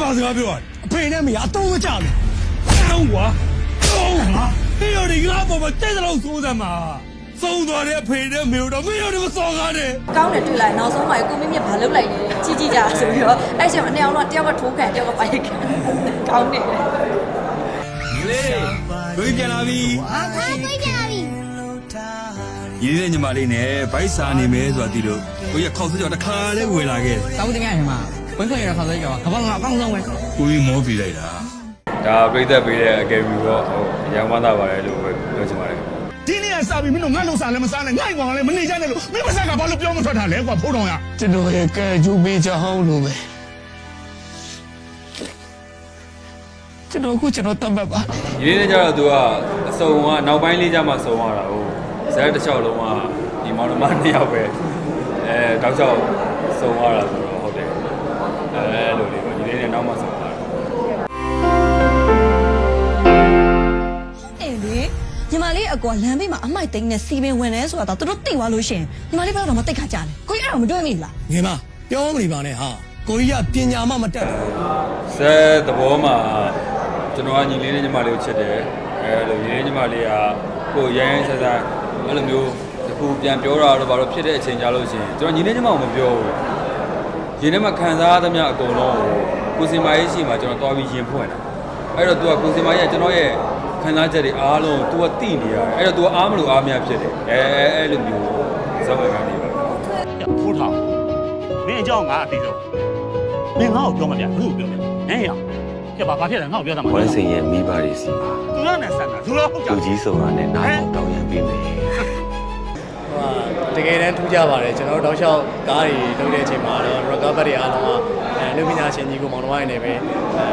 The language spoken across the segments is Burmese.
ဘာစကားပြောอ่ะအဖေနဲ့မရအတော့မကြဘူးတောင်းကွာတောင်းဟာဟေ့ရဒီငါပေါ်မှာတဲ့တော့စိုးစမ်းမှာသုံးသွားတဲ့အဖေနဲ့မေတို့မင်းတို့မစော်ကားနဲ့ကောင်းတယ်တွေ့လိုက်နောက်ဆုံးမှကိုမင်းမြတ်ဘာလုပ်လိုက်လဲကြီးကြီးကြဆိုပြီးတော့အဲ့ချိန်မှာနှစ်ယောက်တော့တယောက်ကထိုးခံတယောက်ကပိုက်ခံကောင်းတယ်လေကိုပြန်လာပြီဟာကိုကြီးကြပြီရင်းတဲ့ညီမလေးနဲ့ဗိုက်စာနေမယ်ဆိုတာဒီလိုကိုရခောက်စကြောတခါလဲဝင်လာခဲ့တောင်းတင်ရရင်မှာ ဝင်းခွင့်ရခါဆိုကြောကဘာမှအကောင်းဆုံးပဲကိုကြီးမောပြလိုက်တာဒါပြိသက်ပေးတဲ့အကယ်ဒမီတော့ဟိုအရောင်းမသားပါတယ်လို့ပဲပြောချင်ပါတယ်ဒီနေ့ကစပြီးမင်းတို့ငါ့လုံစားလည်းမစားနဲ့ငိုက်ကောင်လည်းမနေကြနဲ့လို့မင်းမဆက်ကဘာလို့ပြောမထွက်တာလဲကွာဖိုးတော်ရကျွန်တော်ရဲ့ကဲကျူပေးချောင်းလို့ပဲကျွန်တော်အခုကျွန်တော်တတ်မှတ်ပါဒီနေ့ကျတော့သူကအစုံကနောက်ပိုင်းလေးကျမှစုံရတာဟိုဇက်တစ်လျှောက်လုံးကဒီမောင်နှမနှစ်ယောက်ပဲအဲတောက်လျှောက်စုံရတာ အကွာလမ်းဘေးမှာအမိုက်သိန်းနဲ့စီပင်ဝင်နေဆိုတာတော့သူတို့သိသွားလို့ရှင်ညီမလေးဘက်တော့မသိခါကြတယ်ကိုကြီးအဲ့တော့မတွေ့မိလားငယ်မပြောမနေပါနဲ့ဟာကိုကြီးကပညာမှမတတ်ဘူးဇက်သဘောမှာကျွန်တော်ကညီလေးနဲ့ညီမလေးကိုချစ်တယ်အဲလိုညီလေးညီမလေးကကိုရိုင်းရိုင်းဆက်ဆက်အဲ့လိုမျိုးတခုပြန်ပြောတာတော့ဘာလို့ဖြစ်တဲ့အချိန်ကြလို့ရှိရင်ကျွန်တော်ညီလေးညီမကိုမပြောဘူးရင်ထဲမှာခံစားရသမျှအကုန်လုံးကိုကိုစင်မာရေးရှိမှကျွန်တော်သွားပြီးရင်ဖွင့်တာအဲ့တော့ तू ကကိုစင်မာရေးကကျွန်တော်ရဲ့ ခံစားချက်တွေအားလုံး तू ကသိနေရတယ်အဲ့တော့ तू ကအားမလို့အားမရဖြစ်တယ်အဲအဲအဲ့လိုမျိုးဇောက်ကနေပါဖိုးထောင်မင်းအကြောင်းငါအသိဆုံးမင်းငါ့ကိုပြောမပြဘူးပြောပြဟဲ့ရကဲဘာဘာဖြစ်လဲငါ့ကိုပြောတာမဝမ်းစိန်ရဲ့မိဘတွေစီမှာသူရနဲ့ဆန်တာသူတော့ဟုတ်ကြလူကြီးဆိုတာနဲ့နားပေါက်တောင်းရန်ပေးမယ်တကယ်တမ်းထူးကြပါတယ်ကျွန်တော်တို့တောက်လျှောက်ကားတွေလုပ်တဲ့အချိန်မှာတော့ recover တွေအားလုံးကအဲလူပညာရှင်ကြီးကိုမောင်နှမတွေနဲ့ပဲအဲ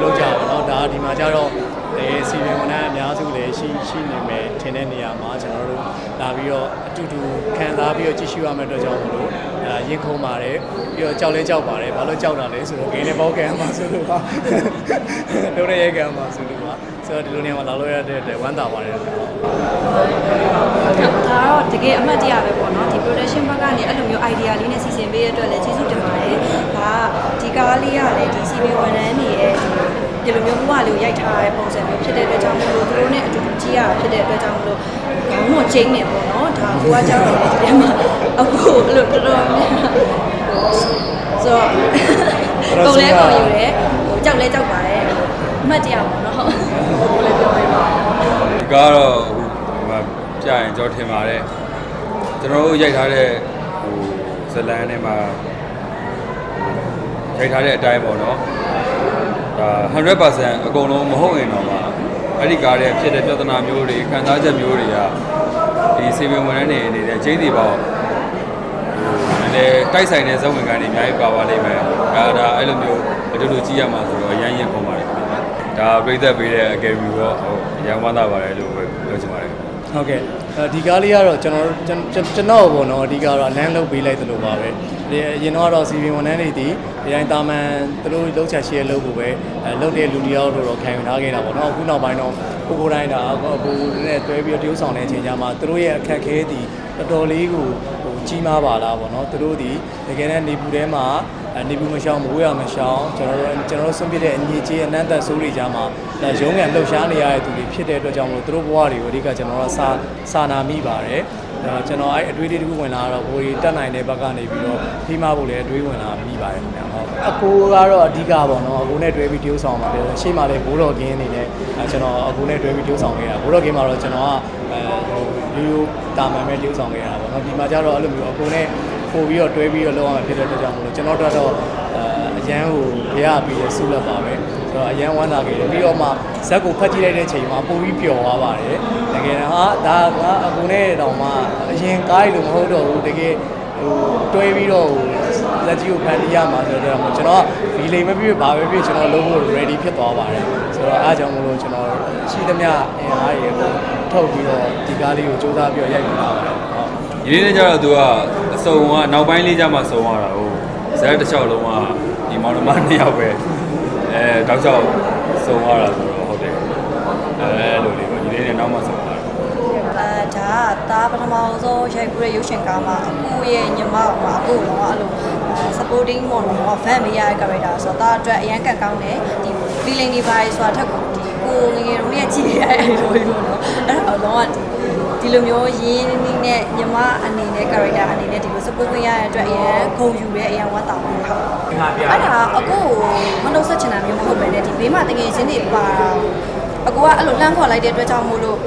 လုပ်ကြပါတော့ဒါဒီမှာကျတော့ အဲစီဗီဝန်ထမ်းအများစုလည်းရှိရှိနေမယ်ထင်တဲ့နေရာမှာကျွန်တော်တို့လာပြီးတော့အတူတူခံစားပြီးတော့ကြည့်ရှုရမယ့်အတွက်ကြောင့်မလို့အဲရင်ခုန်ပါတယ်ပြီးတော့ကြောက်လဲကြောက်ပါတယ်ဘာလို့ကြောက်တာလဲဆိုတော့ဂိမ်းနဲ့ပေါက်ကန်မှာဆိုလို့ပါလုံးတဲ့ရဲကန်မှာဆိုလို့ပါဆိုတော့ဒီလိုနေရာမှာလာလို့ရတဲ့အတွက်ဝမ်းသာပါတယ်ဒါတော့တကယ်အမှတ်တရပဲပေါ့နော်ဒီ production ဘက်ကနေအဲ့လိုမျိုး idea လေးနဲ့စီစဉ်ပေးရတဲ့အတွက်လည်းကျေးဇူးတင်ပါတယ်ဒါဒီကားလေးကလည်းဒီ CV ဝန်ထမ်းတွေရဲ့ ဒီလိုမျိုးဘဝလေးကိုရိုက်ထားတဲ့ပုံစံမျိုးဖြစ်တဲ့အတွက်ကြောင့်မလို့သူတို့နဲ့အတူတူကြည့်ရတာဖြစ်တဲ့အတွက်ကြောင့်မလို့ခေါင်းတော့ချင်းနေပေါ့နော်ဒါကိုကကြောက်တယ်ဒီထဲမှာအခုအဲ့လိုတော်တော်များဆိုတော့ကိုလည်းကိုယူတယ်ဟိုကြောက်လဲကြောက်ပါတယ်အမှတ်တရပေါ့နော်ဟုတ်လည်းပြောပေးပါဒီကားတော့ဟိုဒီမှာကြာရင်ကြောထင်ပါတယ်ကျွန်တော်တို့ရိုက်ထားတဲ့ဟိုဇလန်ထဲမှာရိုက်ထားတဲ့အတိုင်းပေါ့နော်ဒါ 100%အကုန်လုံးမဟုတ်ရင်တော့မှအဲ့ဒီကားရဲ့ဖြစ်တဲ့ပြဿနာမျိုးတွေခံစားချက်မျိုးတွေကဒီစေဗင်ဝန်ထမ်းတွေအနေနဲ့ကျင်းစီပေါ့ဟိုလည်းတိုက်ဆိုင်တဲ့ဇဝင်ကန်တွေအများကြီးပါပါလိမ့်မယ်ဒါဒါအဲ့လိုမျိုးအတူတူကြည့်ရမှာဆိုတော့အရင်ရင်ပုံပါတယ်ခင်ဗျာဒါပြိသက်ပေးတဲ့အကယ်ဒမီတော့ဟိုအရင်မှသာပါတယ်လို့ပဲပြောချင်ပါတယ်ဟုတ်ကဲ့အဲ ဒီကားလေးကတော့ကျွန်တော်ကျွန်ကျွန်တော်ပေါ့နော်အဓိကတော့လမ်းလုတ်ပေးလိုက်သလိုပါပဲဒီအရင်တော့ CV ဝန်ထမ်းတွေဒီဒီတိုင်းတာမန်သူတို့လုံးချက်ရှိရလို့ကိုပဲအဲလုတ်တဲ့လူတယောက်တို့တော့ခံယူထားခဲ့တာပေါ့နော်အခုနောက်ပိုင်းတော့ကိုကိုတိုင်းဒါအဘူနဲ့တွဲပြီးတော့တရုပ်ဆောင်တဲ့အချိန်ကျမှသူတို့ရဲ့အခက်အခဲဒီတော်တော်လေးကိုဟိုကြီးမားပါလားပေါ့နော်သူတို့ဒီတကယ်တမ်းနေပူထဲမှာ နေပူမရှောင်မိုးရမရှောင်ကျွန်တော်တို့ကျွန်တော်တို့ဆွန့်ပစ်တဲ့အညီကြီးအနန္တဆိုးတွေကြားမှာရုံးကန်လှုပ်ရှားနေရတဲ့သူတွေဖြစ်တဲ့အတွက်ကြောင့်မလို့သူတို့ဘဝတွေကိုအဓိကကျွန်တော်တို့စာစာနာမိပါတယ်အဲကျွန်တော်အဲ့အတွေးလေးတစ်ခုဝင်လာတော့ဘိုးကြီးတက်နိုင်တဲ့ဘက်ကနေပြီးတော့ဖိမဖို့လည်းအတွေးဝင်လာမိပါတယ်ခင်ဗျာဟုတ်အကိုကတော့အဓိကပေါ့နော်အကိုနဲ့တွဲပြီးတရုပ်ဆောင်ပါတယ်ရှေ့မှာလည်းဘိုးတော်ကင်းအနေနဲ့အဲကျွန်တော်အကိုနဲ့တွဲပြီးတရုပ်ဆောင်ခဲ့တာဘိုးတော်ကင်းမှာတော့ကျွန်တော်ကအဲဟိုရိုးရိုးတာမန်ပဲတရုပ်ဆောင်ခဲ့တာပေါ့နော်ဒီမှာကျတော့အဲ့လိုမျိုးအကိုနဲ့ ပို့ပြီးတော့တွဲပြီးတော့လောက်အောင်ဖြစ်တဲ့အတွက်ကြောင့်မလို့ကျွန်တော်တို့တော့အဲအရန်ကိုဘရပြီးရဆုလက်ပါပဲဆိုတော့အရန်ဝမ်းသာခဲ့တယ်ပြီးတော့မှဇက်ကိုဖတ်ကြည့်လိုက်တဲ့ချိန်မှာပို့ပြီးပျော်သွားပါတယ်တကယ်တော့ဟာဒါကအကူနဲ့တောင်မှအရင်ကားရီလို့မဟုတ်တော့ဘူးတကယ်ဟိုတွဲပြီးတော့လက်ကြီးကိုဖန်တီးရမှာဆိုတော့ကျွန်တော်ဒီလိမ်မပြည့်ဘာပဲပြည့်ကျွန်တော်လုံးဖို့ ready ဖြစ်သွားပါတယ်ဆိုတော့အားကြောင့်မလို့ကျွန်တော်ရှိသမျှအင်အားတွေကိုထုတ်ပြီးတော့ဒီကားလေးကိုစူးစမ်းပြီးတော့ရိုက်နေတာပါတယ် ဟုတ်ဒီနေ့ကျတော့ तू ကအစုံကနောက်ပိုင်းလေးကျမှစုံရတာဟိုဇက်တစ်လျှောက်လုံးကဒီမောင်နှမနှစ်ယောက်ပဲအဲတောက်လျှောက်စုံရတာဆိုတော့ဟုတ်တယ်အဲလိုလေးပေါ့ဒီနေ့နဲ့နောက်မှစုံရတာအဲဒီဒါကသားပထမဆုံးရိုက်ကူးတဲ့ရုပ်ရှင်ကားမှာအကူရဲ့ညီမမှာအကူတော့အဲ့လို supporting ပေါ့နော် fan မရတဲ့ character ဆိုတော့ဒါအတွက်အရန်ကတ်ကောင်းတယ်ဒီ feeling တွေပါဆိုတာထက်ကိုဒီကိုငယ်ငယ်တို့ရဲ့ကြည့်ရတဲ့လိုမျိုးပေါ့နော်အဲ့ဒါတော့ဒီ ဒီလိုမျိုးရင်းနှီးနဲ့ညီမအနေနဲ့ character အနေနဲ့ဒီလို support ဝင်ရတဲ့အတွက်အရန်ဂုဏ်ယူတဲ့အရန်ဝမ်းသာပါတယ်ဟုတ်အဲ့ဒါအကူကိုမနှုတ်ဆက်ချင်တာမျိုးမဟုတ်ပဲねဒီဘေးမှာတကယ်ချင်းတွေပါအကူကအဲ့လိုလှမ်းခေါ်လိုက်တဲ့အတွက်ကြောင့်မို့လို့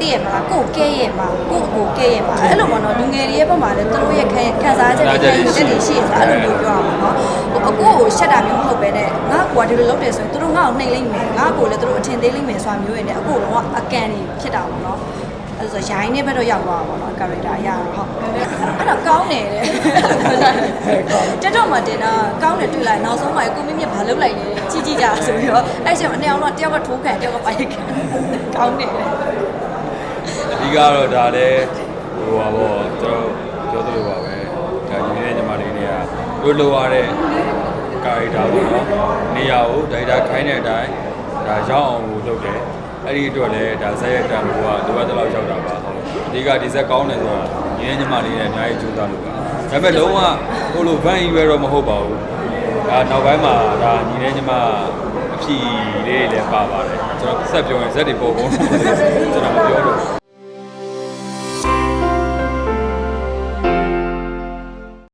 တည့်ရမလားကိုယ်ကဲရမှာကိုယ့်ကိုယ်ကဲရမှာအဲ့လိုပေါ့နော်လူငယ်တွေရဲ့ဘက်မှာလည်းသူတို့ရဲ့ခံခံစားချက်တွေခံယူချက်တွေရှိရဆိုအဲ့လိုမျိုးပြောရမှာနော်ဟိုအကိုကိုရှက်တာမျိုးမဟုတ်ပဲနဲ့ငါကွာဒီလိုလုပ်တယ်ဆိုရင်သူတို့ငါ့ကိုနှိမ်လိမ့်မယ်ငါ့ကိုလည်းသူတို့အထင်သေးလိမ့်မယ်ဆိုတာမျိုးရနေအကိုလုံးဝအကန်နေဖြစ်တာပေါ့နော် အဲ့ဆိုရိုင်းနေဘက်တော့ရောက်သွားတာပေါ့နော် character အရာဟုတ်အဲ့တော့ကောင်းတယ်တဲ့တက်တော့မှတင်တာကောင်းတယ်တွေ့လိုက်နောက်ဆုံးမှကိုမင်းမြတ်ဘာလုပ်လိုက်လဲကြီးကြီးကြဆိုပြီးတော့အဲ့ချိန်မှာအနှစ်အောင်တော့တယောက်ကထိုးခံတယောက်ကပိုက်ခံကောင်းတယ်အဓိကတော့ဒါလည်းဟိုပါပေါ့ကျွန်တော်ပြောသလိုပါပဲဒါညီလေးညီမလေးတွေကတို့လိုရတဲ့ကာရီတာပေါ့နော်နေရာကိုဒိုက်တာခိုင်းတဲ့အတိုင်းဒါရောက်အောင်ကိုလုပ်တယ် အဲ့ဒီအတွက်လည်းဒါဆက်ရတန်ဖို့ကလိုအပ်တဲ့လောက်ရောက်တာပါဟုတ်အဓိကဒီဆက်ကောင်းတယ်ဆိုတော့ညီလေးညီမလေးတွေအများကြီးကြိုးစားလို့ပါဒါပေမဲ့လုံးဝဟိုလိုဗန်ကြီးပဲတော့မဟုတ်ပါဘူးဒါနောက်ပိုင်းမှာဒါညီလေးညီမအဖြီလေးတွေလည်းပါပါတယ်ကျွန်တော်ဆက်ပြောရင်ဇက်တွေပေါ်ကုန်ကျွန်တော်မပြောတော့